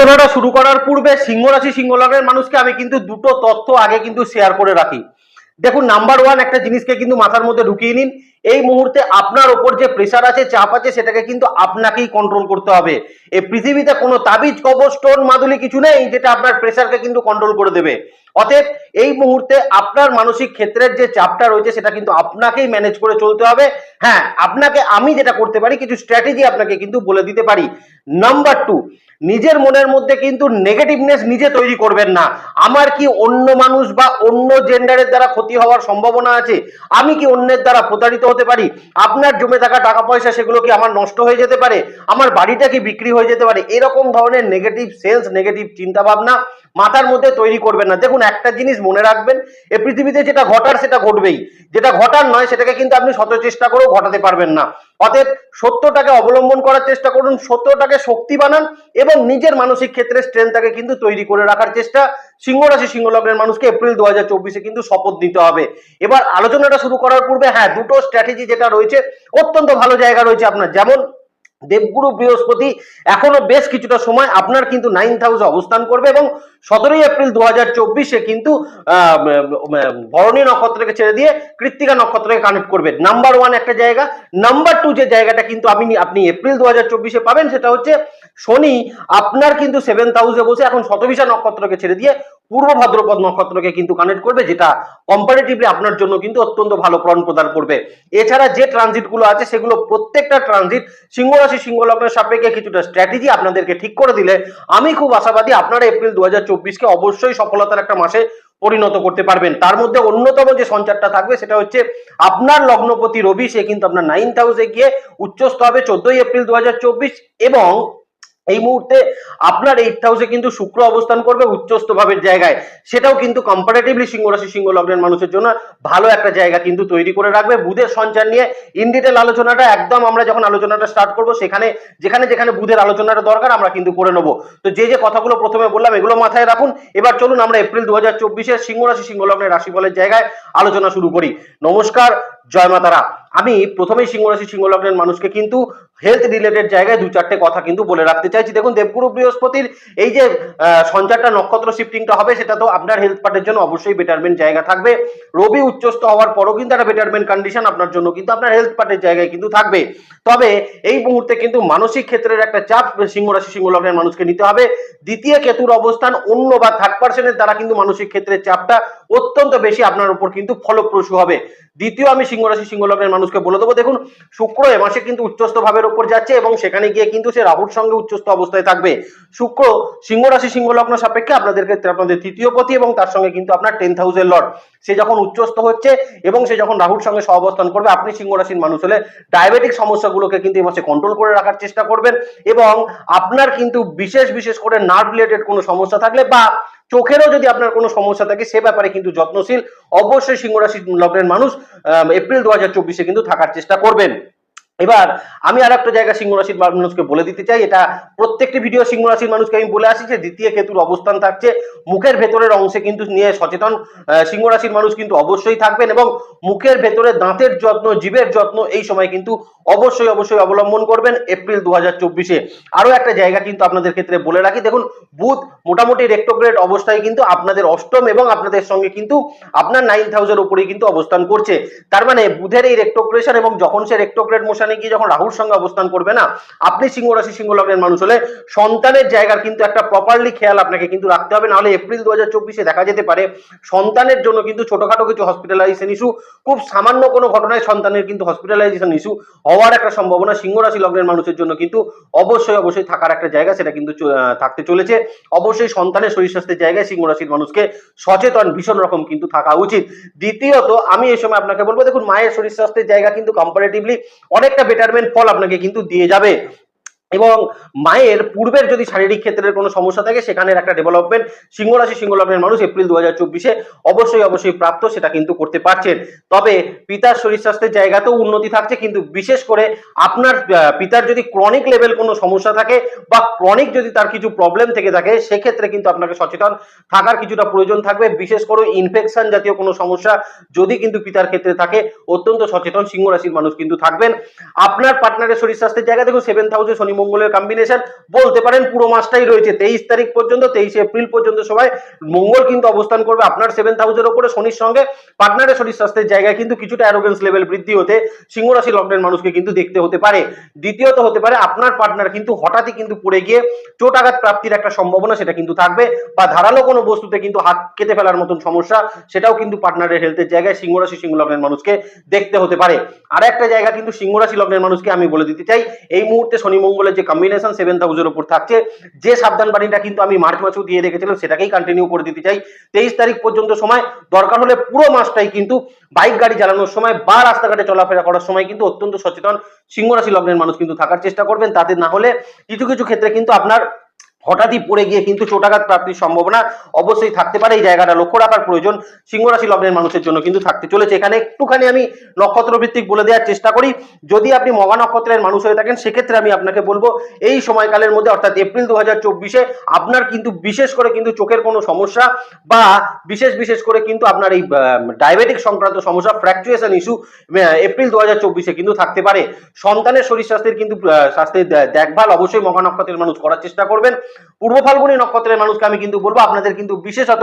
আলোচনাটা শুরু করার পূর্বে সিংহ রাশি সিংহ লগ্নের মানুষকে আমি কিন্তু দুটো তথ্য আগে কিন্তু শেয়ার করে রাখি। দেখুন নাম্বার ওয়ান একটা জিনিসকে কিন্তু মাথার মধ্যে ঢুকিয়ে নিন। এই মুহূর্তে আপনার ওপর যে প্রেশার আছে, চাপ আছে, সেটাকে কিন্তু আপনাকেই কন্ট্রোল করতে হবে। এই পৃথিবীতে কোনো তাবিজ, কবর স্টোন মাদুলি কিছু নেই যেটা আপনার প্রেশারকে কিন্তু কন্ট্রোল করে দেবে। অতএব এই মুহূর্তে আপনার মানসিক ক্ষেত্রের যে চাপটা রয়েছে, সেটা কিন্তু আপনাকেই ম্যানেজ করে চলতে হবে। হ্যাঁ আপনাকে আমি যেটা করতে পারি, কিছু স্ট্র্যাটেজি আপনাকে কিন্তু বলে দিতে পারি। নাম্বার টু নিজের মনের মধ্যে কিন্তু নেগেটিভনেস নিজে তৈরি করবেন না। আমার কি অন্য মানুষ বা অন্য জেন্ডারের দ্বারা ক্ষতি হওয়ার সম্ভাবনা আছে? আমি কি অন্যের দ্বারা প্রতারিত হতে পারি? আপনার জমে থাকা টাকা পয়সা সেগুলো কি আমার নষ্ট হয়ে যেতে পারে? আমার বাড়িটা কি বিক্রি হয়ে যেতে পারে? এরকম ধরনের নেগেটিভ সেন্স নেগেটিভ চিন্তা ভাবনা মাথার মধ্যে তৈরি করবেন না। দেখুন, একটা জিনিস মনে রাখবেন, এ পৃথিবীতে যেটা ঘটার সেটা ঘটবেই। যেটা ঘটার নয়, সেটাকে কিন্তু আপনি শত চেষ্টা করেও ঘটাতে পারবেন না। অতএব সত্যটাকে অবলম্বন করার চেষ্টা করুন, সত্যটাকে শক্তি বানান এবং নিজের মানসিক ক্ষেত্রে স্ট্রেংথটাকে কিন্তু তৈরি করে রাখার চেষ্টা। সিংহ রাশি, সিংহ লগ্নের মানুষকে এপ্রিল দু হাজার চব্বিশে কিন্তু শপথ নিতে হবে। এবার আলোচনাটা শুরু করার পূর্বে হ্যাঁ দুটো স্ট্র্যাটেজি যেটা রয়েছে, অত্যন্ত ভালো জায়গা রয়েছে আপনার। যেমন দেবগুরু বৃহস্পতি এখনও বেশ কিছুটা সময় আপনার কিন্তু নাইন্থ হাউসে অবস্থান করবে এবং সতেরোই এপ্রিল দু হাজার চব্বিশে কিন্তু ভরণী নক্ষত্রকে ছেড়ে দিয়ে কৃত্তিকা নক্ষত্রকে কানেক্ট করবে। নাম্বার ওয়ান একটা জায়গা। নাম্বার টু যে জায়গাটা কিন্তু আপনি আপনি এপ্রিল দু হাজার চব্বিশে পাবেন সেটা হচ্ছে শনি আপনার কিন্তু সেভেন্থ হাউসে বসে এখন শতবিশা নক্ষত্রকে ছেড়ে দিয়ে পূর্ব ভাদ্রপদ নক্ষত্রকে কিন্তু কানেক্ট করবে, যেটা কম্পারেটিভলি আপনার জন্য কিন্তু অত্যন্ত ভালো ফলন প্রদান করবে। এছাড়া যে ট্রানজিটগুলো আছে, সেগুলো প্রত্যেকটা ট্রানজিট সিংহ রাশি, সিংহ লগ্নের সাপেক্ষে কিছুটা স্ট্র্যাটেজি আপনাদেরকে ঠিক করে দিলে আমি খুব আশাবাদী আপনারা এপ্রিল দু হাজার চব্বিশকে অবশ্যই সফলতার একটা মাসে পরিণত করতে পারবেন। তার মধ্যে অন্যতম যে সঞ্চারটা থাকবে, সেটা হচ্ছে আপনার লগ্নপতি রবি, সে কিন্তু আপনার নাইন্থ হাউসে গিয়ে উচ্চস্থ হবে চোদ্দই এপ্রিল দু হাজার চব্বিশ এবং এই মুহূর্তে আপনার এইট হাউসে কিন্তু শুক্র অবস্থান করবে উচ্চস্থ ভাবের জায়গায়। সেটাও কিন্তু কম্পারেটিভলি সিংহ রাশি সিংহ লগ্নের মানুষের জন্য ভালো একটা জায়গা কিন্তু তৈরি করে রাখবে। বুধের সঞ্চার নিয়ে ইন ডিটেল আলোচনাটা একদম আমরা যখন আলোচনাটা স্টার্ট করব, সেখানে, যেখানে যেখানে বুধের আলোচনাটা দরকার আমরা কিন্তু করে নেব। তো যে যে কথাগুলো প্রথমে বললাম, এগুলো মাথায় রাখুন। এবার চলুন আমরা এপ্রিল দু হাজার চব্বিশের সিংহ রাশি সিংহ লগ্নের রাশিফলের জায়গায় আলোচনা শুরু করি। নমস্কার, জয় মাতারা। আমি প্রথমেই সিংহ রাশি, সিংহ লগ্নের মানুষকে কিন্তু হেলথ রিলেটেড জায়গায় দু চারটে কথা কিন্তু বলে রাখতে চাইছি। দেখুন, দেবগুরু বৃহস্পতির এই যে সঞ্চারটা, নক্ষত্র শিফটিংটা হবে, সেটা তো আপনার হেলথ পার্টের জন্য অবশ্যই বেটারমেন্ট জায়গা থাকবে। রবি উচ্চস্থ হওয়ার পরও কিন্তু একটা বেটারমেন্ট কন্ডিশন আপনার জন্য কিন্তু আপনার হেলথ পার্টের জায়গায় কিন্তু থাকবে। তবে এই মুহূর্তে কিন্তু মানসিক ক্ষেত্রের একটা চাপ সিংহ রাশি, সিংহ লগ্নের মানুষকে নিতে হবে। দ্বিতীয় কেতুর অবস্থান অন্য বা থার্ড পার্সনের দ্বারা কিন্তু মানসিক ক্ষেত্রের চাপটা অত্যন্ত বেশি আপনার উপর কিন্তু ফলপ্রসূ হবে। দ্বিতীয় আমি সিংহ রাশি, সিংহ লগ্নের মানুষকে বলে দেবো। দেখুন, শুক্র এ মাসে কিন্তু উচ্চস্থ ভাবের উপর যাচ্ছে এবং সেখানে গিয়ে কিন্তু সে রাহুর সঙ্গে উচ্চস্থ অবস্থায় থাকবে। শুক্র সিংহ রাশি সিংহ লগ্ন সাপেক্ষে আপনাদের ক্ষেত্রে আপনাদের তৃতীয় পতি এবং তার সঙ্গে কিন্তু আপনার টেন্থ হাউসের লর্ড সে যখন উচ্চস্থ হচ্ছে এবং সে যখন রাহুর সঙ্গে সহাবস্থান করবে, আপনি সিংহ রাশির মানুষ হলে ডায়াবেটিক সমস্যাগুলোকে কিন্তু এই মাসে কন্ট্রোল করে রাখার চেষ্টা করবেন এবং আপনার কিন্তু বিশেষ বিশেষ করে নার্ভ রিলেটেড কোনো সমস্যা থাকলে বা চোখেরও যদি আপনার কোনো সমস্যা থাকে সে ব্যাপারে কিন্তু যত্নশীল অবশ্যই সিংহ রাশি লগ্নের মানুষ এপ্রিল দু হাজার চব্বিশে কিন্তু থাকার চেষ্টা করবেন। এবার আমি আর একটা জায়গা সিংহ রাশির মানুষকে বলে দিতে চাই এটা প্রত্যেকটি ভিডিও সিংহ রাশির মানুষকে আমি বলে আসি যে দ্বিতীয় কেতুর অবস্থান থাকছে মুখের ভেতরের অংশে কিন্তু নিয়ে সচেতন আহ, সিংহ মানুষ কিন্তু অবশ্যই থাকবেন এবং মুখের ভেতরে দাঁতের যত্ন জীবের যত্ন এই সময় কিন্তু অবশ্যই অবশ্যই অবলম্বন করবেন এপ্রিল দু হাজার চব্বিশে। আরও একটা জায়গা কিন্তু আপনাদের ক্ষেত্রে বলে রাখি, দেখুন বুধ মোটামুটি রেক্টোগ্রেড অবস্থায় কিন্তু আপনাদের অষ্টম এবং আপনাদের সঙ্গে কিন্তু আপনার নাইন্থ হাউসের উপরেই কিন্তু অবস্থান করছে। তার মানে বুধের এই রেক্টোগ্রেশন এবং যখন সে রেক্টোগ্রেড মোশনে গিয়ে যখন রাহুর সঙ্গে অবস্থান করবে না, আপনি সিংহ রাশি, সিংহ লগ্নের মানুষ হলে সন্তানের জায়গার কিন্তু একটা প্রপারলি খেয়াল আপনাকে কিন্তু রাখতে হবে। নাহলে এপ্রিল দু হাজার চব্বিশে দেখা যেতে পারে সন্তানের জন্য কিন্তু ছোটখাটো কিছু হসপিটালাইজেশন ইস্যু খুব সামান্য কোনো ঘটনায় সন্তানের কিন্তু হসপিটালাইজেশন ইস্যু হওয়ার একটা সম্ভাবনা সিংহ রাশি লগ্নের মানুষের জন্য কিন্তু অবশ্যই অবশ্যই থাকার একটা জায়গা সেটা কিন্তু থাকতে চলেছে। অবশ্যই সন্তানের শরীর স্বাস্থ্যের জায়গায় সিংহ রাশির মানুষকে সচেতন, ভীষণ রকম কিন্তু থাকা উচিত। দ্বিতীয়ত, আমি এই সময় আপনাকে বলব, দেখুন, মায়ের শরীর স্বাস্থ্যের জায়গা কিন্তু কম্পারেটিভলি অনেকটা বেটারমেন্ট ফল আপনাকে কিন্তু দিয়ে যাবে। এবং মায়ের পূর্বের যদি শারীরিক ক্ষেত্রের কোনো সমস্যা থাকে, সেখানের একটা ডেভেলপমেন্ট সিংহ রাশি সিংহ লগ্নের মানুষ এপ্রিল দু হাজার চব্বিশে অবশ্যই অবশ্যই প্রাপ্ত, সেটা কিন্তু করতে পারছেন। তবে পিতার শরীর স্বাস্থ্যের জায়গাতেও উন্নতি থাকছে, কিন্তু বিশেষ করে আপনার পিতার যদি ক্রনিক লেভেল কোনো সমস্যা থাকে বা ক্রনিক যদি তার কিছু প্রবলেম থেকে থাকে, সেক্ষেত্রে কিন্তু আপনাকে সচেতন থাকার কিছুটা প্রয়োজন থাকবে। বিশেষ করে ইনফেকশন জাতীয় কোনো সমস্যা যদি কিন্তু পিতার ক্ষেত্রে থাকে, অত্যন্ত সচেতন সিংহ রাশির মানুষ কিন্তু থাকবেন। আপনার পার্টনারের শরীর স্বাস্থ্যের জায়গা দেখুন সেভেন্থ হাউসে শনি মঙ্গলের কম্বিনেশন বলতে পারেন পুরো মাসটাই রয়েছে। তেইশ তারিখ পর্যন্ত, তেইশে এপ্রিল পর্যন্ত সময় মঙ্গল কিন্তু অবস্থান করবে আপনার সেভেন্থ হাউসের ওপরে, শনির সঙ্গে পার্টনারের শরীর স্বাস্থ্যের জায়গায় কিন্তু কিছুটা অ্যারোগেন্স লেভেল বৃদ্ধি হতে সিংহ রাশি লগ্নের মানুষকে কিন্তু দেখতে হতে পারে। দ্বিতীয়ত হতে পারে আপনার পার্টনার কিন্তু হঠাৎই কিন্তু পড়ে গিয়ে চোট আঘাত প্রাপ্তির একটা সম্ভাবনা সেটা কিন্তু থাকবে বা ধারালো কোনো বস্তুতে কিন্তু হাত কেটে ফেলার মতন সমস্যা সেটাও কিন্তু পার্টনারের হেলথের জায়গায় সিংহ রাশি সিংহ লগ্নের মানুষকে দেখতে হতে পারে। আর একটা জায়গা কিন্তু সিংহ রাশি লগ্নের মানুষকে আমি বলে দিতে চাই, এই মুহূর্তে শনি মঙ্গলের যে কম্বিনেশন সেভেন থাউজেন্ড উপর থাকছে। যে সাবধান বাণীটা কিন্তু আমি মার্চ মাসেও দিয়ে রেখেছিলাম, সেটাকেই কন্টিনিউ করে দিতে চাই। তেইশ তারিখ পর্যন্ত সময়, দরকার হলে পুরো মাসটাই কিন্তু বাইক গাড়ি চালানোর সময় বা রাস্তাঘাটে চলাফেরা করার সময় কিন্তু অত্যন্ত সচেতন। সিংহরাশি লগ্নের মানুষ কিন্তু থাকার চেষ্টা করবেন, তাতে না হলে কিছু কিছু ক্ষেত্রে কিন্তু আপনার হঠাৎই পড়ে গিয়ে কিন্তু চোটাঘাত প্রাপ্তির সম্ভাবনা অবশ্যই থাকতে পারে। এই জায়গাটা লক্ষ্য রাখার প্রয়োজন। সিংহ রাশি লগ্নের মানুষের জন্য কিন্তু থাকতে চলেছে। এখানে একটুখানি আমি নক্ষত্র ভিত্তিক বলে দেওয়ার চেষ্টা করি। যদি আপনি মগা নক্ষত্রের মানুষ হয়ে থাকেন, সেক্ষেত্রে আমি আপনাকে বলব, এই সময়কালের মধ্যে, অর্থাৎ এপ্রিল দু হাজার চব্বিশে, আপনার কিন্তু বিশেষ করে কিন্তু চোখের কোনো সমস্যা বা বিশেষ বিশেষ করে কিন্তু আপনার এই ডায়াবেটিক সংক্রান্ত সমস্যা, ফ্র্যাকচুয়েশন ইস্যু এপ্রিল দু হাজার চব্বিশে কিন্তু থাকতে পারে। সন্তানের শরীর স্বাস্থ্যের কিন্তু স্বাস্থ্যের দেখভাল অবশ্যই মগা নক্ষত্রের মানুষ করার চেষ্টা করবেন। পূর্ব ফাল্গুনী নক্ষত্রের মানুষকে আমি কিন্তু বলব, আপনাদের কিন্তু বিশেষত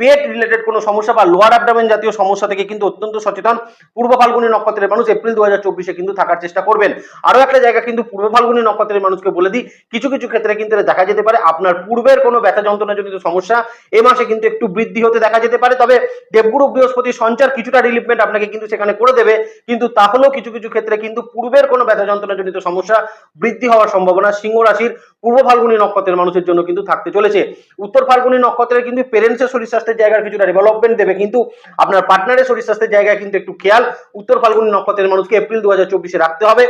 পেট রিলেটেড কোনো সমস্যা বা লোয়ার অ্যাবডামেন জাতীয় সমস্যা থেকে কিন্তু অত্যন্ত সচেতন পূর্ব ফাল্গুনী নক্ষত্রের মানুষ এপ্রিল দু হাজার কিন্তু থাকার চেষ্টা করবেন। আরও একটা জায়গা কিন্তু পূর্ব ফাল্গুনী নক্ষত্রের মানুষকে বলে দিই, কিছু কিছু ক্ষেত্রে কিন্তু দেখা যেতে পারে, আপনার পূর্বের কোনো ব্যথা যন্ত্রণাজনিত সমস্যা এ মাসে কিন্তু একটু বৃদ্ধি হতে দেখা যেতে পারে, তবে দেবগুরু বৃহস্পতি সঞ্চার কিছুটা রিলিফমেন্ট আপনাকে কিন্তু সেখানে করে দেবে, কিন্তু তাহলেও কিছু কিছু ক্ষেত্রে কিন্তু পূর্বের কোনো ব্যথা যন্ত্রণাজনিত সমস্যা বৃদ্ধি হওয়ার সম্ভাবনা, সিংহ রাশির পূর্ব ফাল্গুনী নক্ষত্রের মানুষের জন্য কিন্তু থাকতে চলেছে। উত্তর ফাল্গুনি নক্ষত্রের কিন্তু পেরেন্টসের শরীর স্বাস্থ্যের জায়গার কিছুটা ডেভেলপমেন্ট দেবে, কিন্তু আপনার পার্টনারের শরীর স্বাস্থ্যের জায়গায় কিন্তু একটু খেয়াল, উত্তর ফাল্গুনি নক্ষত্রের মানুষকে এপ্রিল দু হাজার রাখতে হবে।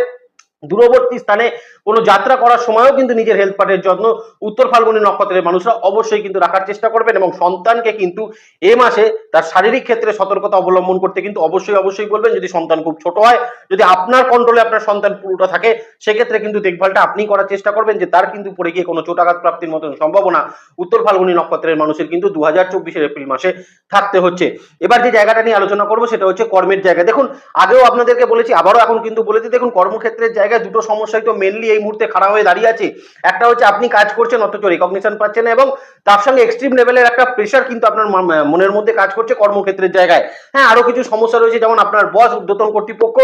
দূরবর্তী স্থানে কোনো যাত্রা করার সময়ও কিন্তু নিজের হেলথ পার্টের যত্ন উত্তর ফাল্গুনী নক্ষত্রের মানুষরা অবশ্যই কিন্তু রাখার চেষ্টা করবেন এবং সন্তানকে কিন্তু এ মাসে তার শারীরিক ক্ষেত্রে সতর্কতা অবলম্বন করতে কিন্তু অবশ্যই অবশ্যই বলবেন। যদি সন্তান খুব ছোট হয়, যদি আপনার কন্ট্রোলে আপনার সন্তান পুরোটা থাকে, সেক্ষেত্রে কিন্তু দেখভালটা আপনি করার চেষ্টা করবেন যে তার কিন্তু পড়ে গিয়ে কোনো চোটাঘাত প্রাপ্তির মতন সম্ভাবনা উত্তর ফাল্গুনী নক্ষত্রের মানুষের কিন্তু দু হাজার চব্বিশের এপ্রিল মাসে থাকতে হচ্ছে। এবার যে জায়গাটা নিয়ে আলোচনা করব, সেটা হচ্ছে কর্মের জায়গা। দেখুন, আগেও আপনাদেরকে বলেছি, আবারও এখন কিন্তু বলেছি, দেখুন, কর্মক্ষেত্রের জায়গায় দুটো সমস্যাই তো মেনলি এই মুহূর্তে খাড়া হয়ে দাঁড়িয়ে আছে। একটা হচ্ছে আপনি কাজ করছেন, অথচ রেকগনিশন পাচ্ছেন এবং তার সঙ্গে এক্সট্রিম লেভেলের একটা প্রেশার কিন্তু আপনার মনের মধ্যে কাজ করছে কর্মক্ষেত্রের জায়গায়। হ্যাঁ আরও কিছু সমস্যা রয়েছে, যেমন আপনার বস ঊর্ধ্বতন কর্তৃপক্ষ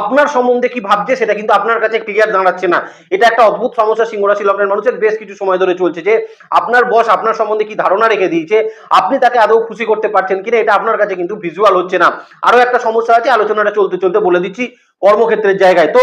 আপনার সম্বন্ধে কি ভাবছে সেটা কিন্তু আপনার কাছে ক্লিয়ার দাঁড়াচ্ছে না। এটা একটা অদ্ভুত সমস্যা, সিংহরাশি লগ্নের মানুষের বেশ কিছু সময় ধরে চলছে যে আপনার বস আপনার সম্বন্ধে কি ধারণা রেখে দিয়েছে, আপনি তাকে আদৌ খুশি করতে পারছেন কিনা, এটা আপনার কাছে কিন্তু ভিজুয়াল হচ্ছে না। আরও একটা সমস্যা আছে, আলোচনাটা চলতে চলতে বলে দিচ্ছি কর্মক্ষেত্রের জায়গায়। তো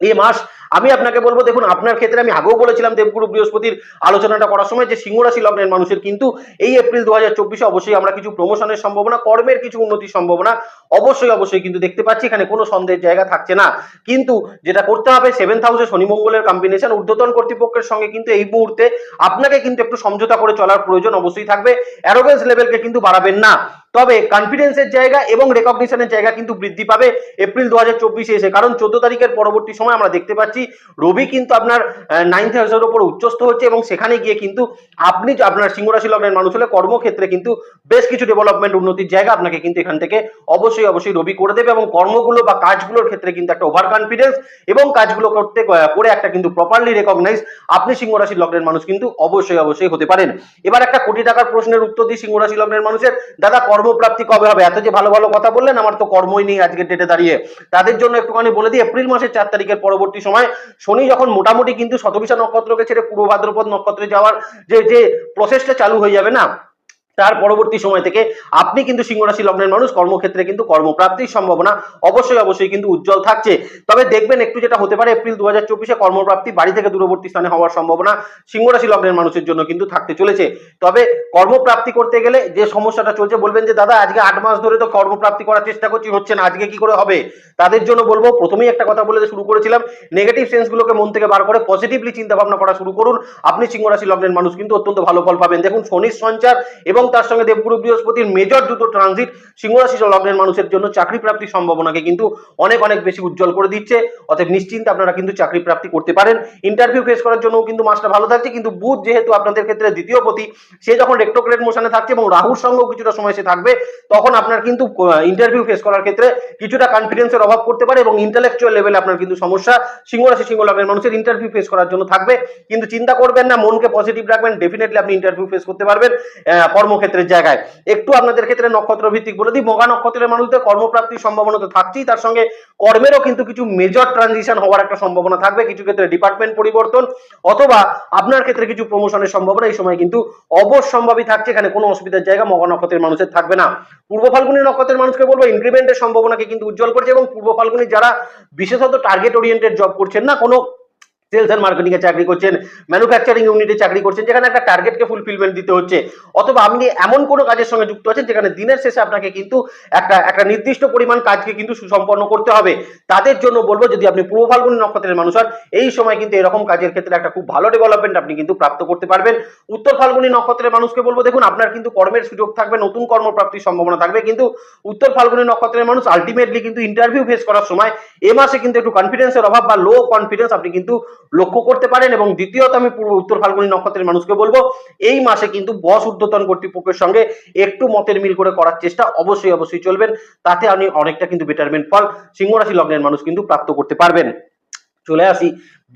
এই মাস আমি আপনাকে বলব, দেখুন, আপনার ক্ষেত্রে আমি আগেও বলেছিলাম দেবগুরু বৃহস্পতির আলোচনাটা করার সময় যে সিংহরাশি লগ্নের মানুষের, কিন্তু এই এপ্রিল দু হাজার চব্বিশে অবশ্যই আমরা কিছু প্রমোশনের সম্ভাবনা, কর্মের কিছু উন্নতির সম্ভাবনা অবশ্যই অবশ্যই কিন্তু দেখতে পাচ্ছি, এখানে কোনো সন্দেহের জায়গা থাকছে না। কিন্তু যেটা করতে হবে সেভেন্থ হাউসে শনিমঙ্গলের কম্বিনেশন ঊর্ধ্বতন কর্তৃপক্ষের সঙ্গে কিন্তু এই মুহূর্তে আপনাকে কিন্তু একটু সমঝোতা করে চলার প্রয়োজন অবশ্যই থাকবে। অ্যারোগেন্স লেভেলকে কিন্তু বাড়াবেন না। তবে কনফিডেন্সের জায়গা এবং রেকগনিশনের জায়গা কিন্তু বৃদ্ধি পাবে এপ্রিল দু হাজার চব্বিশে এসে। কারণ চোদ্দ তারিখের পরবর্তী সময় আমরা দেখতে পাচ্ছি রবি কিন্তু আপনার নাইন্থ হাউসের উপর উচ্চস্থ হচ্ছে এবং সেখানে গিয়ে কিন্তু আপনি আপনার সিংহরাশি লগ্নের মানুষ হলে কর্মক্ষেত্রে কিন্তু বেশ কিছু ডেভেলপমেন্ট উন্নতির জায়গা আপনাকে কিন্তু এখান থেকে অবশ্যই অবশ্যই রবি করে দেবে এবং কর্মগুলো বা কাজগুলোর ক্ষেত্রে কিন্তু একটা ওভার কনফিডেন্স এবং কাজগুলো করতে করে একটা কিন্তু প্রপারলি রেকগনাইজ আপনি সিংহরাশি লগ্নের মানুষ কিন্তু অবশ্যই অবশ্যই হতে পারেন। এবার একটা কোটি টাকার প্রশ্নের উত্তর দিই সিংহরাশি লগ্নের মানুষের। দাদা, কর্মপ্রাপ্তি কবে হবে? এত যে ভালো ভালো কথা বললেন, আমার তো কর্মই নেই আজকের ডেটে দাঁড়িয়ে। তাদের জন্য একটুখানি বলে দিই, এপ্রিল মাসের চার তারিখের পরবর্তী সময় শনি যখন মোটামুটি কিন্তু শতবিশা নক্ষত্রকে ছেড়ে পূর্ব ভাদ্রপদ নক্ষত্রে যাওয়ার যে যে প্রসেসটা চালু হয়ে যাবে না তার পরবর্তী সময় থেকে আপনি কিন্তু সিংহরাশি লগ্নের মানুষ, কর্মক্ষেত্রে কিন্তু কর্মপ্রাপ্তির সম্ভাবনা অবশ্যই অবশ্যই কিন্তু উজ্জ্বল থাকছে। তবে দেখবেন একটু যেটা হতে পারে, এপ্রিল দু হাজার কর্মপ্রাপ্তি বাড়ি থেকে দূরবর্তী স্থানে হওয়ার সম্ভাবনা সিংহরাশি লগ্নের মানুষের জন্য কিন্তু থাকতে চলেছে। তবে কর্মপ্রাপ্তি করতে গেলে যে সমস্যাটা চলছে, বলবেন যে, দাদা, আজকে আট মাস ধরে তো কর্মপ্রাপ্তি করার চেষ্টা করছি, হচ্ছে না, আজকে কি করে হবে? তাদের জন্য বলব, প্রথমেই একটা কথা বলে শুরু করেছিলাম নেগেটিভ সেন্সগুলোকে মন থেকে বার করে পজিটিভলি চিন্তা ভাবনা করা শুরু করুন। আপনি সিংহরাশি লগ্নের মানুষ কিন্তু অত্যন্ত ভালো ফল পাবেন। দেখুন, শনির সঞ্চার এবং তার সঙ্গে দেবগুরু বৃহস্পতির মেজর দুটো ট্রানজিট সিংহরাশি লগ্নের মানুষের জন্য চাকরি প্রাপ্তির সম্ভাবনাকে কিন্তু অনেক অনেক বেশি উজ্জ্বল করে দিচ্ছে। অতএব নিশ্চিন্তে আপনারা কিন্তু চাকরি প্রাপ্তি করতে পারেন। ইন্টারভিউ ফেস করার জন্য কিন্তু মাসটা ভালো থাকছে। কিন্তু বুধ যেহেতু আপনাদের ক্ষেত্রে দ্বিতীয় পতি সে যখন রেক্টোক্রেট মোশনে থাকছে এবং রাহুর সঙ্গেও কিছুটা সময় সে থাকবে তখন আপনার কিন্তু ইন্টারভিউ ফেস করার ক্ষেত্রে কিছুটা কনফিডেন্সের অভাব করতে পারে এবং ইন্টেলেকচুয়াল লেভেলে আপনার কিন্তু সমস্যা সিংহরাশি সিংহ লগ্নের মানুষের ইন্টারভিউ ফেস করার জন্য থাকবে। কিন্তু চিন্তা করবেন না মনকে পজিটিভ রাখবেন। ডেফিনেটলি আপনি ইন্টারভিউ ফেস করতে পারবেন। আহ, কর্মক্ষেত্রের জায়গায়। একটু আপনাদের ক্ষেত্রে নক্ষত্র ভিত্তিক বলে দিই। মগা নক্ষত্রের মানুষদের কর্মপ্রাপ্তির সম্ভাবনা তো থাকছেই। তার সঙ্গে কর্মেরও কিন্তু কিছু মেজর ট্রানজিশন হওয়ার একটা সম্ভাবনা থাকবে। কিছু ক্ষেত্রে ডিপার্টমেন্ট পরিবর্তন অথবা আপনার ক্ষেত্রে কিছু প্রমোশনের সম্ভাবনা এই সময় কিন্তু অবশ্যম্ভাবী থাকছে। এখানে কোনো অসুবিধার জায়গা মগা নক্ষত্রের মানুষের থাকবে না। পূর্ব ফাল্গুনী নক্ষত্রের মানুষকে বলব ইনক্রিমেন্টের সম্ভাবনাকে কিন্তু উজ্জ্বল করছে এবং পূর্ব ফাল্গুনী যারা বিশেষত টার্গেট ওরিয়েন্টেড জব করছেন না, কোনো সেলস এন্ড মার্কেটিং এ চাকরি করছেন ম্যানুফ্যাকচারিং ইউনিটে চাকরি করছেন, যেখানে একটা টার্গেটকে ফুলফিলমেন্ট দিতে হচ্ছে। অথবা আপনি এমন কোনো কাজের সঙ্গে যুক্ত আছেন, যেখানে দিনের শেষে আপনাকে কিন্তু একটা একটা নির্দিষ্ট পরিমাণ কাজকে কিন্তু সুসম্পন্ন করতে হবে। তাদের জন্য বলব, যদি আপনি পূর্ব ফাল্গুনী নক্ষত্রের মানুষ হন, এই সময় কিন্তু এরকম কাজের ক্ষেত্রে একটা খুব ভালো ডেভেলপমেন্ট আপনি কিন্তু প্রাপ্ত করতে পারবেন। উত্তর ফাল্গুনী নক্ষত্রের মানুষকে বলব, দেখুন, আপনার কিন্তু কর্মের সুযোগ থাকবে, নতুন কর্মপ্রাপ্তির সম্ভাবনা থাকবে, কিন্তু উত্তর ফাল্গুনি নক্ষত্রের মানুষ আলটিমেটলি কিন্তু ইন্টারভিউ ফেস করার সময়, এ মাসে কিন্তু একটু কনফিডেন্সের অভাব বা লো কনফিডেন্স আপনি কিন্তু লক্ষ্য করতে পারেন এবং দ্বিতীয়ত আমি পূর্ব উত্তর ফাল্গুনি নক্ষত্রের মানুষকে বলব, এই মাসে কিন্তু বস ঊর্ধ্বতন কর্তৃপক্ষের সঙ্গে একটু মতের মিল করে করার চেষ্টা অবশ্যই অবশ্যই চলবেন। তাতে আপনি অনেকটা কিন্তু বেটারমেন্ট ফল সিংহরাশি লগ্নের মানুষ কিন্তু প্রাপ্ত করতে পারবেন। চলে আসি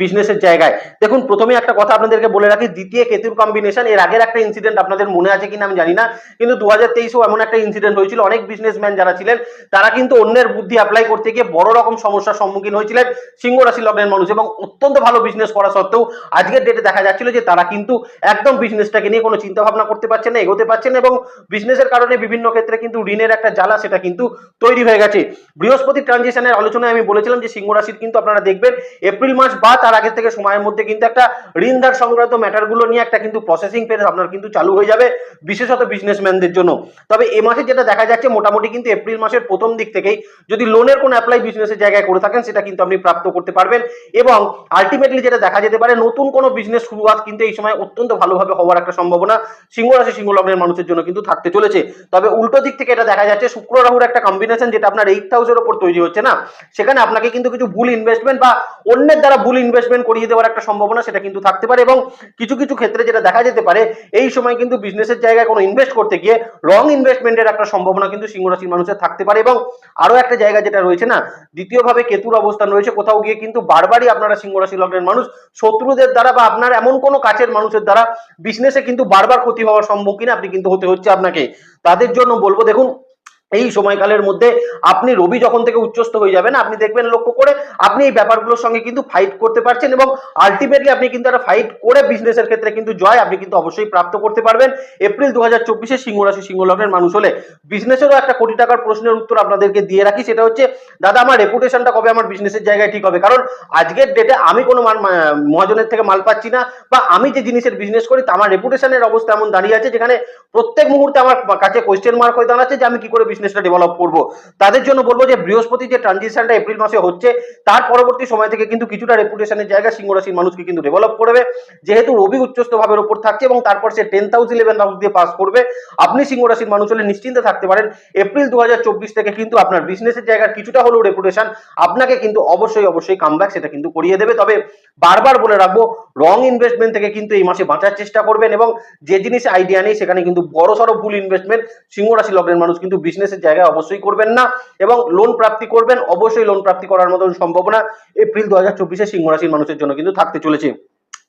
বিজনেসের জায়গায়। দেখুন প্রথমে একটা কথা আপনাদেরকে বলে রাখি, দ্বিতীয় কেতুর কম্বিনেশন এর আগের একটা ইনসিডেন্ট আপনাদের মনে আছে কিনা আমি জানি না, কিন্তু দু হাজার তেইশেও এমন একটা ইনসিডেন্ট হয়েছিল, অনেক বিজনেসম্যান যারা ছিলেন, তারা কিন্তু অন্যের বুদ্ধি অ্যাপ্লাই করতে গিয়ে বড় রকম সমস্যার সম্মুখীন হয়েছিলেন, সিংহ রাশি লগ্নের মানুষ এবং অত্যন্ত ভালো বিজনেস করা সত্ত্বেও আজকের ডেটে দেখা যাচ্ছিল যে তারা কিন্তু একদম বিজনেসটাকে নিয়ে কোনো চিন্তা ভাবনা করতে পারছেন না, এগোতে পারছেন এবং বিজনেসের কারণে বিভিন্ন ক্ষেত্রে কিন্তু ঋণের একটা জ্বালা সেটা কিন্তু তৈরি হয়ে গেছে। বৃহস্পতি ট্রানজিশনের আলোচনায় আমি বলেছিলাম যে সিংহ রাশির কিন্তু আপনারা দেখবেন, এপ্রিল মাস বা তার আগে থেকে সময়ের মধ্যে কিন্তু একটা ঋণদার সংক্রান্ত ম্যাটারগুলো নিয়ে একটা কিন্তু প্রসেসিং ফেজ আপনার কিন্তু চালু হয়ে যাবে বিশেষত বিজনেসম্যানদের জন্য। তবে এ মাসে যেটা দেখা যাচ্ছে, মোটামুটি কিন্তু এপ্রিল মাসের প্রথম দিক থেকেই যদি লোনের কোনো অ্যাপ্লাই বিজনেসের জায়গায় করে থাকেন, সেটা কিন্তু আপনি প্রাপ্ত করতে পারবেন এবং আলটিমেটলি যেটা দেখা যেতে পারে, নতুন কোনো বিজনেস শুরুয়াত কিন্তু এই সময় অত্যন্ত ভালোভাবে হওয়ার একটা সম্ভাবনা সিংহ রাশি, সিংহ লগ্নের মানুষের জন্য কিন্তু থাকতে চলেছে। তবে উল্টো দিক থেকে এটা দেখা যাচ্ছে, শুক্র রাহুর একটা কম্বিনেশন যেটা আপনার এইট হাউসের ওপর তৈরি হচ্ছে না, সেখানে আপনাকে কিন্তু কিছু ভুল ইনভেস্টমেন্ট বা অন্যের দ্বারা ভুল ইনভেস্টমেন্ট করিয়ে দেওয়ার একটা সম্ভাবনা সেটা কিন্তু থাকতে পারে এবং কিছু কিছু ক্ষেত্রে যেটা দেখা যেতে পারে, এই সময় কিন্তু বিজনেসের জায়গায় কোনো ইনভেস্ট করতে গিয়ে রং ইনভেস্টমেন্টের একটা সম্ভাবনা কিন্তু সিংহ রাশির মানুষের থাকতে পারে এবং আরও একটা জায়গা যেটা রয়েছে না, দ্বিতীয়ভাবে কেতুর অবস্থান রয়েছে, কোথাও গিয়ে কিন্তু বারবারই আপনারা সিংহ রাশি লগ্নের মানুষ, শত্রুদের দ্বারা বা আপনার এমন কোনো কাছের মানুষের দ্বারা বিজনেসে কিন্তু বারবার ক্ষতি হওয়ার সম্মুখীন আপনি কিন্তু হতে হচ্ছে আপনাকে। তাদের জন্য বলব, দেখুন এই সময়কালের মধ্যে আপনি রবি যখন থেকে উচ্চস্থ হয়ে যাবেন, আপনি দেখবেন লক্ষ্য করে আপনি এই ব্যাপারগুলোর সঙ্গে কিন্তু ফাইট করতে পারছেন এবং আলটিমেটলি আপনি কিন্তু একটা ফাইট করে বিজনেসের ক্ষেত্রে কিন্তু জয় আপনি কিন্তু অবশ্যই প্রাপ্ত করতে পারবেন। এপ্রিল দু হাজার চব্বিশে সিংহ রাশি, সিংহ লগ্নের মানুষ হলে বিজনেসেরও একটা কোটি টাকার প্রশ্নের উত্তর আপনাদেরকে দিয়ে রাখি, সেটা হচ্ছে, দাদা আমার রেপুটেশনটা কবে আমার বিজনেসের জায়গায় ঠিক হবে? কারণ আজকের ডেটে আমি কোনো মহাজনের থেকে মাল পাচ্ছি না বা আমি যে জিনিসের বিজনেস করি, তা আমার রেপুটেশনের অবস্থা এমন দাঁড়িয়ে আছে যেখানে প্রত্যেক মুহূর্তে আমার কাছে কোয়েশ্চেন মার্ক হয়ে দাঁড়াচ্ছে যে আমি কি করে বিজনেসটা ডেভেলপ করব। তাদের জন্য বলব যে, বৃহস্পতি যে ট্রানজিশনটা এপ্রিল মাসে হচ্ছে, তার পরবর্তী সময় থেকে কিন্তু কিছুটা রেপুটেশনের জায়গা সিংহ রাশির মানুষকে কিন্তু ডেভেলপ করবে। যেহেতু রবি উচ্চস্থ ভাবের উপর থাকছে এবং তারপর সে টেন হাউস ইলেভেন হাউস দিয়ে পাস করবে, আপনি সিংহ রাশির মানুষ হলে নিশ্চিন্তে থাকতে পারেন। এপ্রিল দু হাজার চব্বিশ থেকে কিন্তু আপনার বিজনেসের জায়গার কিছুটা হলেও রেপুটেশন আপনাকে কিন্তু অবশ্যই অবশ্যই কামব্যাক সেটা কিন্তু করিয়ে দেবে। তবে বারবার বলে রাখব রং ইনভেস্টমেন্ট থেকে কিন্তু এই মাসে বাঁচার চেষ্টা করবেন এবং যে জিনিসে আইডিয়া নেই, সেখানে কিন্তু বড় সড়ো ভুল ইনভেস্টমেন্ট সিংহ রাশি লগ্নের মানুষ কিন্তু বিজনেসের জায়গায় অবশ্যই করবেন না এবং লোন প্রাপ্তি করবেন। অবশ্যই লোন প্রাপ্তি করার মতন সম্ভাবনা এপ্রিল দু হাজার চব্বিশে সিংহ রাশির মানুষের জন্য কিন্তু থাকতে চলেছে।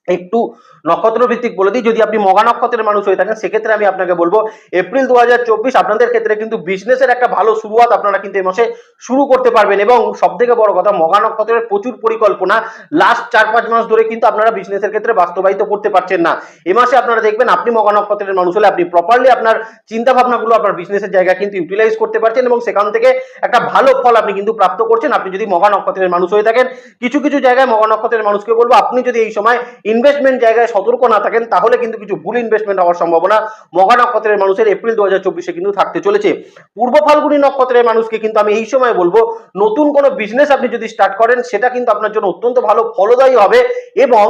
একটু নক্ষত্র ভিত্তিক বলে দিই, যদি আপনি মগা নক্ষত্রের মানুষ হয়ে থাকেন, সেক্ষেত্রে আমি আপনাকে বলব, এপ্রিল দু হাজার চব্বিশ আপনাদের ক্ষেত্রে কিন্তু বিজনেসের একটা ভালো শুরুয়াত আপনারা কিন্তু এই মাসে শুরু করতে পারবেন। এবং সব থেকে বড় কথা, মগা নক্ষত্রের প্রচুর পরিকল্পনা লাস্ট চার পাঁচ মাস ধরে কিন্তু আপনারা বিজনেসের ক্ষেত্রে বাস্তবায়িত করতে পারছেন না। এ মাসে আপনারা দেখবেন, আপনি মগা নক্ষত্রের মানুষ হলে আপনি প্রপারলি আপনার চিন্তা ভাবনাগুলো আপনার বিজনেসের জায়গা কিন্তু ইউটিলাইজ করতে পারছেন এবং সেখান থেকে একটা ভালো ফল আপনি কিন্তু প্রাপ্ত করছেন। আপনি যদি মগা নক্ষত্রের মানুষ হয়ে থাকেন, কিছু কিছু জায়গায় মগা নক্ষত্রের মানুষকে বলব, আপনি যদি এই সময় ইনভেস্টমেন্ট জায়গায় সতর্ক না থাকেন, তাহলে কিন্তু কিছু ভুল ইনভেস্টমেন্ট হওয়ার সম্ভাবনা মগা নক্ষত্রের মানুষের এপ্রিল দু হাজার চব্বিশে কিন্তু থাকতে চলেছে। পূর্ব ফাল্গুনী নক্ষত্রের মানুষকে কিন্তু আমি এই সময় বলব, নতুন কোনো বিজনেস আপনি যদি স্টার্ট করেন, সেটা কিন্তু আপনার জন্য অত্যন্ত ভালো, ফলদায়ী হবে এবং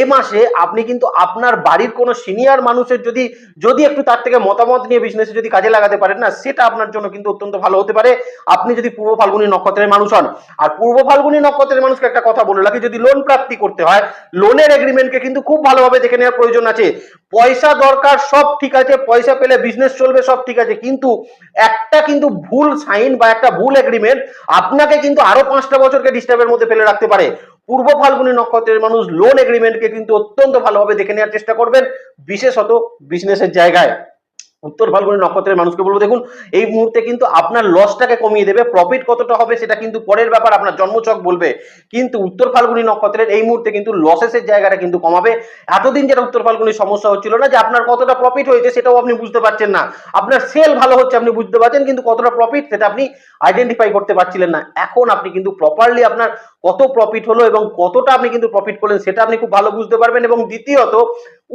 এ মাসে আপনি কিন্তু আপনার বাড়ির কোনো সিনিয়র মানুষের যদি যদি একটু তার থেকে মতামত নিয়ে বিজনেসে যদি কাজে লাগাতে পারেন না, সেটা আপনার জন্য কিন্তু অত্যন্ত ভালো হতে পারে। আপনি যদি পূর্ব ফাল্গুনি নক্ষত্রের মানুষ হন, আর পূর্ব ফাল্গুনি নক্ষত্রের মানুষকে একটা কথা বলে রাখি, যদি লোন প্রাপ্তি করতে হয় লোনের এগ্রিমেন্টকে কিন্তু খুব ভালোভাবে দেখে নেওয়ার প্রয়োজন আছে। পয়সা দরকার সব ঠিক আছে, পয়সা পেলে বিজনেস চলবে, সব ঠিক আছে। কিন্তু একটা কিন্তু ভুল সাইন বা একটা ভুল এগ্রিমেন্ট আপনাকে কিন্তু আরও পাঁচটা বছরকে ডিস্টার্বের মধ্যে ফেলে রাখতে পারে। পূর্ব ফাল্গুনি নক্ষত্রের মানুষ লোন এগ্রিমেন্টকে কিন্তু অত্যন্ত ভালোভাবে দেখে নেওয়ার চেষ্টা করবেন, বিশেষত বিজনেসের জায়গায়। উত্তর ফাল্গুনী নক্ষত্রের মানুষকে বলব, দেখুন, এই মুহূর্তে কিন্তু আপনার লসটাকে কমিয়ে দেবে প্রফিট কতটা হবে সেটা কিন্তু পরের ব্যাপার, আপনার জন্মচক বলবে। কিন্তু উত্তর ফাল্গুনী নক্ষত্রের এই মুহূর্তে কিন্তু লসেসের জায়গাটা কিন্তু কমাবে। এতদিন যেটা উত্তর ফাল্গুনির সমস্যা হচ্ছিল না যে আপনার কতটা প্রফিট হয়েছে সেটাও আপনি বুঝতে পারছেন না। আপনার সেল ভালো হচ্ছে আপনি বুঝতে পারছেন, কিন্তু কতটা প্রফিট সেটা আপনি আইডেন্টিফাই করতে পারছিলেন না। এখন আপনি কিন্তু প্রপারলি আপনার কত প্রফিট হলো এবং কতটা আপনি কিন্তু প্রফিট করলেন সেটা আপনি খুব ভালো বুঝতে পারবেন। এবং দ্বিতীয়ত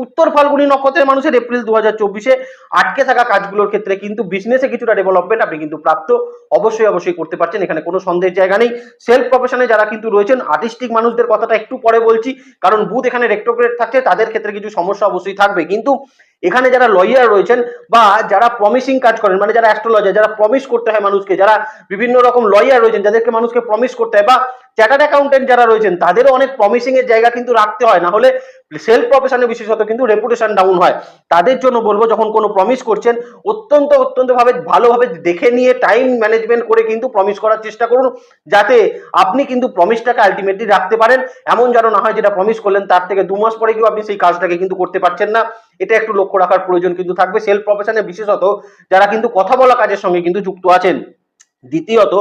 উত্তর ফাল্গুনী নক্ষত্রের মানুষের এপ্রিল দু হাজার চব্বিশে আটকে থাকা কাজগুলোর ক্ষেত্রে কিন্তু বিজনেসে কিছুটা ডেভেলপমেন্ট আপনি কিন্তু প্রাপ্ত অবশ্যই অবশ্যই করতে পারছেন, এখানে কোনো সন্দেহের জায়গা নেই। সেলফ প্রফেশনে যারা কিন্তু রয়েছেন আর্টিস্টিক মানুষদের কথাটা একটু পরে বলছি, কারণ বুথ এখানে রেক্টোগ্রেড থাকছে, তাদের ক্ষেত্রে কিছু সমস্যা অবশ্যই থাকবে। কিন্তু এখানে যারা লয়ার রয়েছেন বা যারা প্রমিসিং কাজ করেন মানে যারা অ্যাস্ট্রোলজার যারা প্রমিস করতে হয় মানুষকে, যারা বিভিন্ন রকম লয়ার রয়েছেন, যাদেরকে মানুষকে প্রমিস করতে হয় বা চার্টার্ড অ্যাকাউন্টেন্ট যারা রয়েছেন, তাদেরও অনেক প্রমিসিং এর জায়গা কিন্তু রাখতে হয়। না হলে সেলফ প্রফেশনে বিশেষত কিন্তু রেপুটেশন ডাউন হয়। তাদের জন্য বলব, যখন কোনো প্রমিস করছেন, অত্যন্ত অত্যন্ত ভাবে ভালোভাবে দেখে নিয়ে টাইম ম্যানেজমেন্ট করে কিন্তু প্রমিস করার চেষ্টা করুন, যাতে আপনি কিন্তু প্রমিসটাকে আলটিমেটলি রাখতে পারেন। এমন যেন না হয় যেটা প্রমিস করলেন, তার থেকে দু মাস পরে গিয়েও আপনি সেই কাজটাকে কিন্তু করতে পারছেন না। এটা একটু লক্ষ্য রাখার প্রয়োজন কিন্তু থাকবে। সেলফ প্রফেশনে বিশেষত যারা কিন্তু কথা বলা কাজের সঙ্গে কিন্তু যুক্ত আছেন। দ্বিতীয়ত,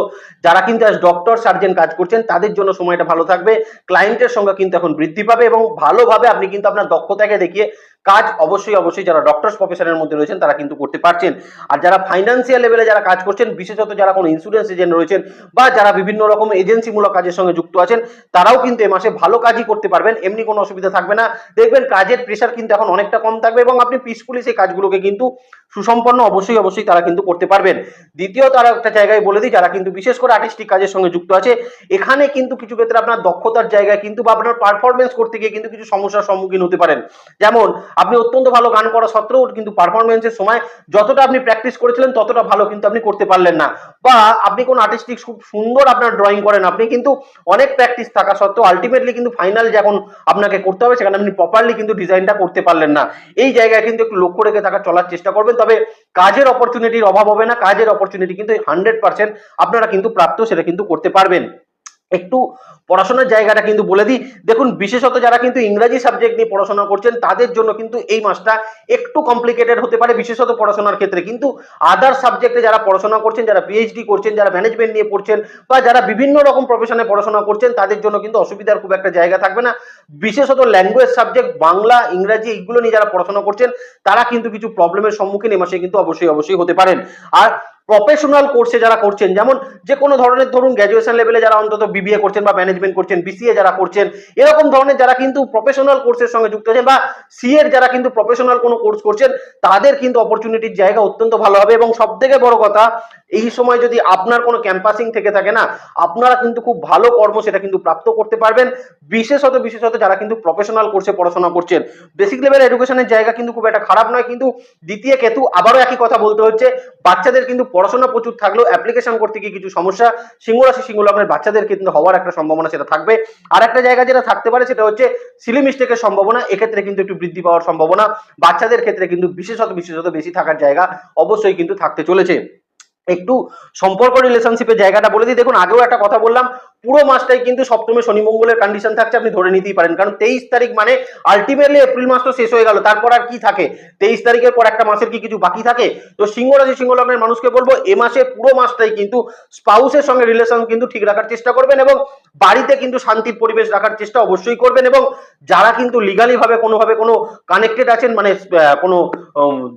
যারা কিন্তু আজ ডক্টর সার্জেন কাজ করছেন, তাদের জন্য সময়টা ভালো থাকবে। ক্লায়েন্টের সংখ্যা কিন্তু এখন বৃদ্ধি পাবে এবং ভালোভাবে আপনি কিন্তু আপনার দক্ষতাকে দেখিয়ে কাজ অবশ্যই অবশ্যই যারা ডক্টরস প্রফেশনের মধ্যে রয়েছেন, তারা কিন্তু করতে পারছেন। আর যারা ফাইন্যান্সিয়াল লেভেলে যারা কাজ করছেন, বিশেষত যারা কোনো ইন্স্যুরেন্স এজেন্ট রয়েছেন বা যারা বিভিন্ন রকম এজেন্সিমূলক কাজের সঙ্গে যুক্ত আছেন, তারাও কিন্তু এ মাসে ভালো কাজই করতে পারবেন, এমনি কোনো অসুবিধা থাকবে না। দেখবেন কাজের প্রেশার কিন্তু এখন অনেকটা কম থাকবে এবং আপনি পিসফুলি সেই কাজগুলোকে কিন্তু সুসম্পন্ন অবশ্যই অবশ্যই তারা কিন্তু করতে পারবেন। দ্বিতীয় তারা একটা জায়গায় বলে দিই, যারা কিন্তু বিশেষ করে আর্টিস্টিক কাজের সঙ্গে যুক্ত আছে, এখানে কিন্তু কিছু ক্ষেত্রে আপনার দক্ষতার জায়গায় কিন্তু বা আপনার পারফরমেন্স করতে গিয়ে কিন্তু কিছু সমস্যার সম্মুখীন হতে পারেন। যেমন আপনি অত্যন্ত ভালো গান করা সত্ত্বেও কিন্তু পারফরমেন্সের সময় যতটা আপনি প্র্যাকটিস করেছিলেন, ততটা ভালো কিন্তু আপনি করতে পারলেন না। বা আপনি কোন আর্টিস্টিক খুব সুন্দর আপনার ড্রয়িং করেন, আপনি কিন্তু অনেক প্র্যাকটিস থাকা সত্ত্বেও আলটিমেটলি কিন্তু ফাইনাল যখন আপনাকে করতে হবে, সেখানে আপনি প্রপারলি কিন্তু ডিজাইনটা করতে পারলেন না। এই জায়গায় কিন্তু একটু লক্ষ্য রেখে থাকা, চলার চেষ্টা করবেন। তবে কাজের অপরচুনিটির অভাব হবে না, কাজের অপরচুনিটি কিন্তু হান্ড্রেড পার্সেন্ট আপনারা কিন্তু প্রাপ্ত সেটা কিন্তু করতে পারবেন। একটু পড়াশোনার জায়গাটা কিন্তু বলে দিই। দেখুন, বিশেষত যারা কিন্তু ইংরাজি সাবজেক্ট নিয়ে পড়াশোনা করছেন, তাদের জন্য কিন্তু এই মাসটা একটু কমপ্লিকেটেড হতে পারে, বিশেষত পড়াশোনার ক্ষেত্রে। কিন্তু আদার সাবজেক্টে যারা পড়াশোনা করছেন, যারা পিএইচডি করছেন, যারা ম্যানেজমেন্ট নিয়ে পড়ছেন বা যারা বিভিন্ন রকম প্রফেশনে পড়াশোনা করছেন, তাদের জন্য কিন্তু অসুবিধার খুব একটা জায়গা থাকবে না। বিশেষত ল্যাঙ্গুয়েজ সাবজেক্ট বাংলা, ইংরাজি এইগুলো নিয়ে যারা পড়াশোনা করছেন, তারা কিন্তু কিছু প্রবলেমের সম্মুখীন এ মাসে কিন্তু অবশ্যই অবশ্যই হতে পারেন। আর প্রফেশনাল কোর্সে যারা করছেন, যেমন যে কোনো ধরনের ধরুন গ্র্যাজুয়েশন লেভেলে যারা অন্তত বিবিএ করছেন বা ম্যানেজমেন্ট করছেন বিসিএ যারা করছেন, এরকম ধরনের যারা কিন্তু প্রফেশনাল কোর্সের সঙ্গে যুক্ত আছেন বা সিএর যারা কিন্তু প্রফেশনাল কোনো কোর্স করছেন, তাদের কিন্তু অপরচুনিটির জায়গা অত্যন্ত ভালো হবে এবং সব থেকে বড় কথা, এই সময় যদি আপনার কোনো ক্যাম্পাসিং থেকে থাকে না, আপনারা কিন্তু খুব ভালো কর্ম সেটা কিন্তু প্রাপ্ত করতে পারবেন। বিশেষত বিশেষত যারা কিন্তু প্রফেশনাল কোর্সে পড়াশোনা করছেন। বেসিক লেভেল এডুকেশনের জায়গা কিন্তু খুব একটা খারাপ নয়, কিন্তু দ্বিতীয় কেতু আবারও একই কথা বলতে হচ্ছে, বাচ্চাদের কিন্তু পড়াশোনা প্রচুর থাকলেও অ্যাপ্লিকেশন করতে গিয়ে কিছু সমস্যা, সিংহ রাশি, সিংহ লগ্নের বাচ্চাদের কিন্তু হওয়ার একটা সম্ভাবনা সেটা থাকবে। আর একটা জায়গা যেটা থাকতে পারে সেটা হচ্ছে সিলি মিস্টেকের সম্ভাবনা, এক্ষেত্রে কিন্তু একটু বৃদ্ধি পাওয়ার সম্ভাবনা। বাচ্চাদের ক্ষেত্রে কিন্তু বিশেষত বিশেষত বেশি থাকার জায়গা অবশ্যই কিন্তু থাকতে চলেছে। একটু সম্পর্ক রিলেশনশিপের জায়গাটা বলে দিই। দেখুন, আগেও একটা কথা বললাম, পুরো মাসটাই কিন্তু সপ্তমে, শনি, মঙ্গলের কন্ডিশন থাকছে, আপনি ধরে নিতেই পারেন। কারণ তেইশ তারিখ মানে আলটিমেটলি এপ্রিল মাস তো শেষ হয়ে গেল, তারপর আর কি থাকে? তেইশ তারিখের পর একটা মাসের কি কিছু বাকি থাকে? তো সিংহ রাশি, সিংহ লগ্নের মানুষকে বলব, এ মাসে পুরো মাসটাই কিন্তু স্পাউসের সঙ্গে রিলেশন কিন্তু ঠিক রাখার চেষ্টা করবেন এবং বাড়িতে কিন্তু শান্তির পরিবেশ রাখার চেষ্টা অবশ্যই করবেন এবং যারা কিন্তু লিগালিভাবে কোনোভাবে কোনো কানেক্টেড আছেন মানে কোনো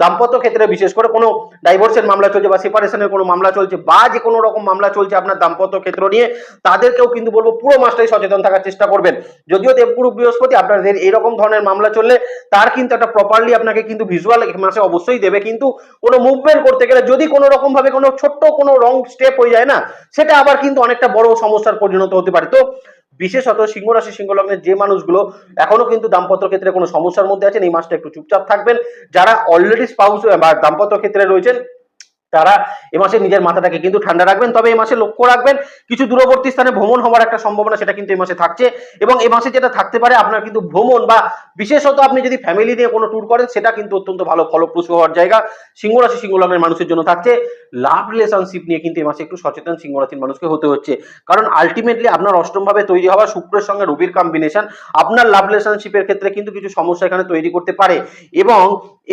দাম্পত্য ক্ষেত্রে বিশেষ করে কোনো ডাইভোর্সের মামলা চলছে বা সেপারেশনের কোনো মামলা চলছে বা যে কোনো রকম মামলা চলছে আপনার দাম্পত্য ক্ষেত্র নিয়ে, তাদেরকেও কিন্তু বলব পুরো মাসটাই সচেতন থাকার চেষ্টা করবেন। যদিও দেবগুরু বৃহস্পতি আপনাদের এইরকম ধরনের মামলা চললে, তার কিন্তু একটা প্রপারলি আপনাকে কিন্তু ভিজুয়াল মাসে অবশ্যই দেবে, কিন্তু কোনো মুভমেন্ট করতে গেলে যদি কোনো রকম ভাবে কোনো ছোট্ট কোনো রং স্টেপ হয়ে যায় না, সেটা আবার কিন্তু অনেকটা বড় সমস্যার পরিণত হতে পারে। তো বিশেষত সিংহ রাশি সিংহ লগ্নের যে মানুষগুলো এখনও কিন্তু দাম্পত্য ক্ষেত্রে কোনো সমস্যার মধ্যে আছেন, এই মাসটা একটু চুপচাপ থাকবেন। যারা অলরেডি স্পাউস বা দাম্পত্য ক্ষেত্রে রয়েছেন তারা এ মাসে নিজের মাথাটাকে কিন্তু ঠান্ডা রাখবেন, তবে এ মাসে লক্ষ্য রাখবেন কিছু দূরবর্তী স্থানে ভ্রমণ হওয়ার একটা সম্ভাবনা সেটা কিন্তু এই মাসে থাকছে এবং এ মাসে যেটা থাকতে পারে আপনার কিন্তু ভ্রমণ বা বিশেষত আপনি যদি ফ্যামিলি নিয়ে কোনো ট্যুর করেন, সেটা কিন্তু অত্যন্ত ভালো, ফলপ্রসূ হওয়ার জায়গা। সিংহ রাশি, সিংহ লগ্নের মানুষের জন্য থাকছে। লাভ রিলেশনশিপ নিয়ে কিন্তু এ মাসে একটু সচেতন সিংহ রাশির মানুষকে হতে হচ্ছে। কারণ আলটিমেটলি আপনার অষ্টমভাবে তৈরি হওয়া শুক্রের সঙ্গে রবির কম্বিনেশন আপনার লাভ রিলেশনশিপের ক্ষেত্রে কিন্তু কিছু সমস্যা এখানে তৈরি করতে পারে এবং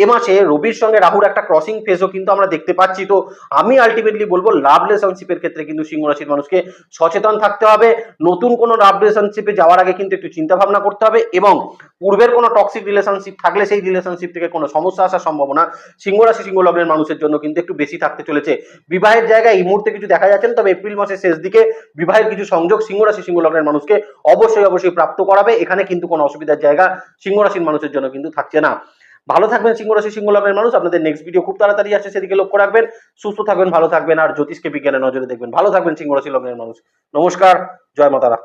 এ মাসে রবির সঙ্গে রাহুর একটা ক্রসিং ফেজও কিন্তু আমরা দেখতে পাচ্ছি। তো আমি আলটিমেটলি বলব লাভ রিলেশনশিপের ক্ষেত্রে কিন্তু সিংহ রাশির মানুষকে সচেতন থাকতে হবে। নতুন কোনো লাভ রিলেশনশিপে যাওয়ার আগে কিন্তু একটু চিন্তা ভাবনা করতে হবে এবং পূর্বের কোনো টক্সিক রিলেশনশিপ থাকলে সেই রিলেশনশিপ থেকে কোনো সমস্যা আসার সম্ভাবনা সিংহ রাশি, সিংহ লগ্নের মানুষের জন্য কিন্তু একটু বেশি থাকতে চলেছে। বিবাহের জায়গায় এই মুহূর্তে কিছু দেখা যাচ্ছে তবে এপ্রিল মাসের শেষ দিকে বিবাহের কিছু সংযোগ সিংহ রাশি, সিংহ লগ্নের মানুষকে অবশ্যই অবশ্যই প্রাপ্ত করাবে। এখানে কিন্তু কোনো অসুবিধার জায়গা সিংহ রাশির মানুষের জন্য কিন্তু থাকছে না। ভালো থাকবেন, সিংহ রাশি, সিংহ লগ্নের মানুষ। আপনাদের নেক্সট ভিডিও খুব তাড়াতাড়ি আসছে, সেদিকে লক্ষ্য রাখবেন। সুস্থ থাকবেন, ভালো থাকবেন, আর জ্যোতিষকে বিজ্ঞানের নজরে দেখবেন। ভালো থাকবেন, সিংহ রাশি, লগ্নের মানুষ। নমস্কার, জয় মাতারা।